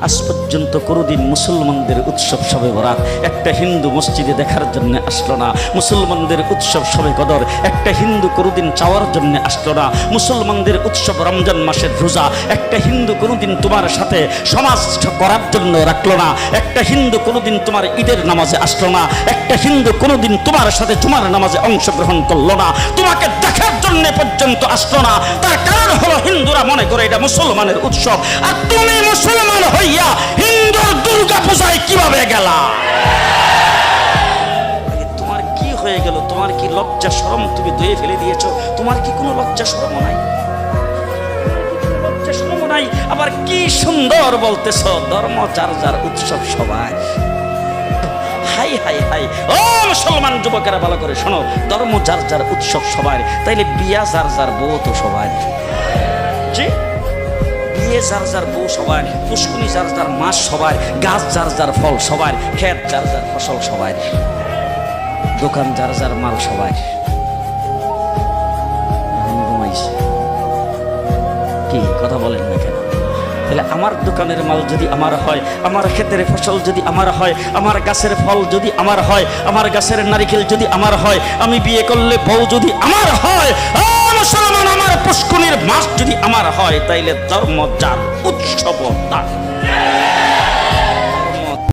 আজ পর্যন্ত কোনোদিন মুসলমানদের উৎসব সবে বরাত। একটা হিন্দু মসজিদে দেখার জন্য আসলো না। মুসলমানদের উৎসব সবে কদর। একটা হিন্দু কোনোদিন চাওয়ার জন্য আসলো না। মুসলমানদের উৎসব রমজান মাসের রোজা। একটা হিন্দু কোনোদিন তোমার সাথে সমাজ করার জন্য রাখল না। একটা হিন্দু কোনোদিন তোমার ঈদের নামাজে আসলো না। একটা হিন্দু কোনোদিন তোমার সাথে তোমার নামাজে অংশগ্রহণ করল না। তোমাকে দেখার জন্য পর্যন্ত আসলো না। তার হিন্দুরা মনে করে এটা মুসলমানের উৎসব। আর তুমি মুসলমান হইয়া হিন্দুর দুর্গা পূজায় কীভাবে গেলা? তোমার কি হয়ে গেল? তোমার কি লজ্জা শরম তুমি ধুয়ে ফেলে দিয়েছ? তোমার কি কোনো লজ্জা শরম নাই? আবার কি সুন্দর বলতেছ, ধর্ম যার যার উৎসব সবাই। High high high. ও মুসলমান যুবকেরা ভালো করে শোনো, ধর্ম যার যার উৎসব সবার তাইলে বিয়া যার যার বউ তো সবার জি বিয়ে যার যার বউ সবার, পুষ্কুনি যার যার মাস সবার, গাছ যার যার ফল সবার, ক্ষেত যার যার ফসল সবার, দোকান যার যার মাল সবার। কি কথা বলেন না কেন? তাহলে আমার দোকানের মাল যদি আমার হয়, আমার ক্ষেতের ফসল যদি আমার হয়, আমার গাছের ফল যদি আমার হয়, আমার গাছের নারিকেল যদি আমার হয়, আমি বিয়ে করলে বউ যদি আমার হয় পুষ্কুনির মাস যদি আমার হয় তাইলে ধর্ম যার উৎসব তার।